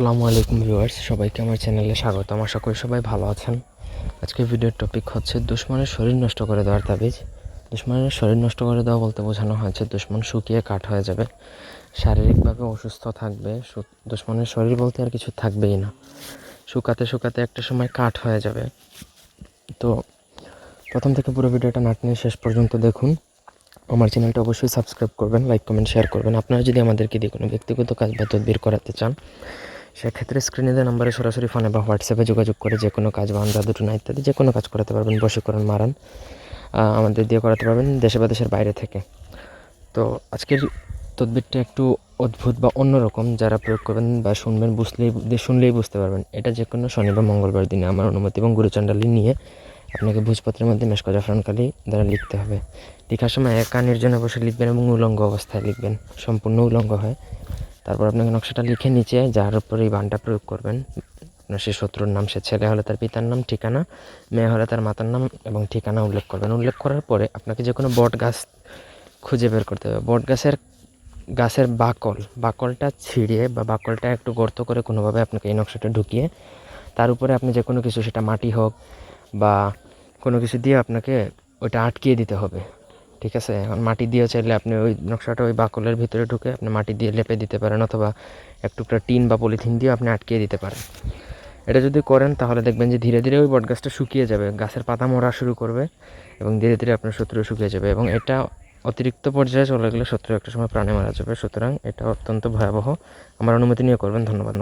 আসসালামু আলাইকুম ভিউয়ার্স, সবাইকে আমার চ্যানেলে স্বাগত। আশা করি সবাই ভালো আছেন। আজকের ভিডিওর টপিক হচ্ছে দুশ্মনের শরীর নষ্ট করে দেওয়ার তাবিজ। দুশ্মনের শরীর নষ্ট করে দেওয়া বলতে বোঝানো হয়েছে, দুশ্মন শুকিয়ে কাঠ হয়ে যাবে। শারীরিকভাবে অসুস্থ থাকবে দুশ্মনের শরীর বলতে আর কিছু থাকবেই না। শুকাতে শুকাতে একটা সময় কাঠ হয়ে যাবে। তো প্রথম থেকে পুরো ভিডিওটা নাট নিয়ে শেষ পর্যন্ত দেখুন। আমার চ্যানেলটা অবশ্যই সাবস্ক্রাইব করবেন লাইক কমেন্ট শেয়ার করবেন। আপনারা যদি আমাদেরকে দিয়ে কোনো ব্যক্তিগত কাজ বা তদবির করাতে চান সেক্ষেত্রে স্ক্রিনে দেওয়া নাম্বারে সরাসরি ফোনে বা হোয়াটসঅ্যাপে যোগাযোগ করে যে কোনো কাজ বা আন্দা দুটুনা ইত্যাদি যে কোনো কাজ করাতে পারবেন, বশীকরণ মারান আমাদের দিয়ে করাতে পারবেন দেশে বা দেশের বাইরে থেকে। তো আজকের তদবিরটা একটু অদ্ভুত বা অন্যরকম, যারা প্রয়োগ করবেন বা শুনবেন বুঝলেই শুনলেই বুঝতে পারবেন। এটা যে কোনো শনি বা মঙ্গলবার দিনে আমার অনুমতি এবং গুরুচণ্ডালি নিয়ে আপনাকে ভোজপত্রের মধ্যে মেশকা জাফরানকালি দ্বারা লিখতে হবে। লেখার সময় এক একা নির্জনে বসে লিখবেন এবং উলঙ্গ অবস্থায় লিখবেন। সম্পূর্ণ উলঙ্গ হয়। তারপর আপনাকে নকশাটা লিখে নিচে, যার উপরে এই বানটা প্রয়োগ করবেন। সে শত্রুর নাম, সে ছেলে হলে তার পিতার নাম, ঠিকানা, মেয়ে হলে তার মাতার নাম এবং ঠিকানা উল্লেখ করবেন। উল্লেখ করার পরে আপনাকে যে কোনো বট গাছ খুঁজে বের করতে হবে। বট গাছের গাছের বাকল, বাকলটা ছিঁড়িয়ে বা বাকলটা একটু গর্ত করে কোনোভাবে আপনাকে এই নকশাটা ঢুকিয়ে, তার উপরে আপনি যে কোনো কিছু, সেটা মাটি হোক বা কোনো কিছু দিয়ে আপনাকে ওইটা আটকিয়ে দিতে হবে। ঠিক আছে? এখন মাটি দিয়ে চাইলে আপনি ওই নকশাটা ওই বাকলের ভিতরে ঢুকে আপনি মাটি দিয়ে লেপে দিতে পারেন অথবা এক টুকরা টিন বা পলিথিন দিয়ে আপনি আটকিয়ে দিতে পারেন। এটা যদি করেন তাহলে দেখবেন যে ধীরে ধীরে ওই বটগাছটা শুকিয়ে যাবে, গাছের পাতা মরা শুরু করবে এবং ধীরে ধীরে আপনার শত্রু শুকিয়ে যাবে এবং এটা অতিরিক্ত পর্যায়ে চলে গেলে শত্রু একটা সময় প্রাণে মারা যাবে। সুতরাং এটা অত্যন্ত ভয়াবহ। আমার অনুমতি নিয়ে করবেন। ধন্যবাদ।